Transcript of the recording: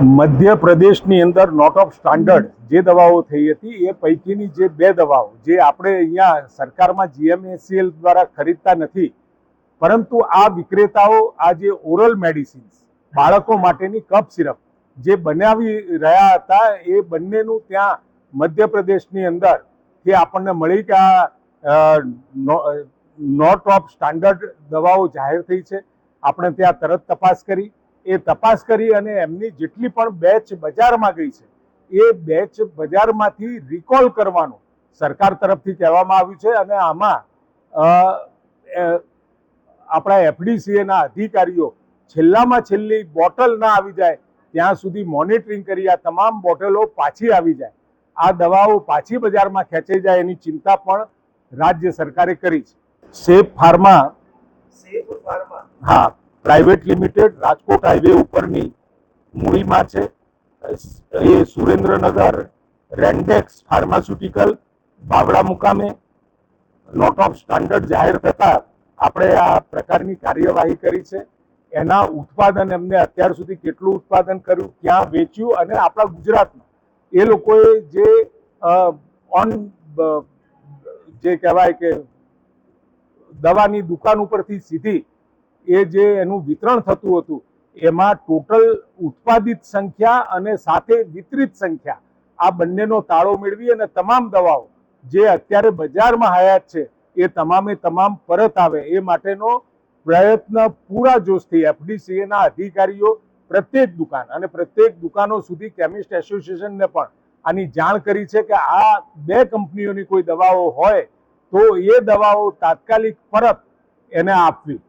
મધ્યપ્રદેશની અંદર not of standard જે દવાઓ થઈ હતી, એ પૈકીની જે બે દવાઓ, જે આપણે અહીંયા સરકારમાં જીએમએસીએલ દ્વારા ખરીદતા નથી, પરંતુ આ વિક્રેતાઓ, આ જે ઓરલ મેડિસિન્સ બાળકો માટેની કફ સિરપ, જે બનાવી રહ્યા હતા, એ બંનેનું ત્યાં મધ્યપ્રદેશની અંદર કે આપણને મળી કે આ નોટ ઓફ સ્ટાન્ડર્ડ દવાઓ જાહેર થઈ છે. આપણે ત્યાં તરત તપાસ કરી. એ તપાસ કરી અને એમની જેટલી પણ બેચ બજારમાં ગઈ છે એ બેચ બજારમાંથી રિકોલ કરવાનું સરકાર તરફથી કહેવામાં આવ્યું છે અને આમાં આપણા એફડીસીએના અધિકારીઓ છેલ્લામાં છેલ્લી બોટલ ના આવી જાય ત્યાં સુધી મોનિટરિંગ કરી આ તમામ બોટલો પાછી આવી જાય. આ દવાઓ પાછી બજારમાં ખેંચાઈ જાય એની ચિંતા પણ રાજ્ય સરકારે કરી છે. Safe Pharma. Safe Pharma. હા. પ્રાઇવેટ લિમિટેડ રાજકોટ હાઈવે ઉપરની મૂડીમાં છે. એ સુરેન્દ્રનગર રેન્ડેક્સ ફાર્માસ્યુટિકલ બાવડા મુકામે. નોટ ઓફ સ્ટાન્ડર્ડ જાહેર થતા આપણે આ પ્રકારની કાર્યવાહી કરી છે. એના ઉત્પાદન એમને અત્યાર સુધી કેટલું ઉત્પાદન કર્યું, ક્યાં વેચ્યું અને આપણા ગુજરાતમાં એ લોકોએ જે ઓન જે કહેવાય કે દવાની દુકાન ઉપરથી સીધી એ જે એનું વિતરણ થતું હતું, એમાં ટોટલ ઉત્પાદિત સંખ્યા અને સાથે વિતરિત સંખ્યા, આ બંનેનો તાળો મેળવી અને તમામ દવાઓ જે અત્યારે બજારમાં હયાત છે, એ તમામે તમામ પરત આવે. એ માટેનો પ્રયત્ન પૂરા જોશથી એફડીસીએના અધિકારીઓ પ્રત્યેક દુકાન અને પ્રત્યેક દુકાનો સુધી કેમિસ્ટ એસોસિએશનને પણ આની જાણ કરી છે કે આ બે કંપનીઓની કોઈ દવાઓ હોય તો એ દવાઓ તાત્કાલિક પરત એને આપવી.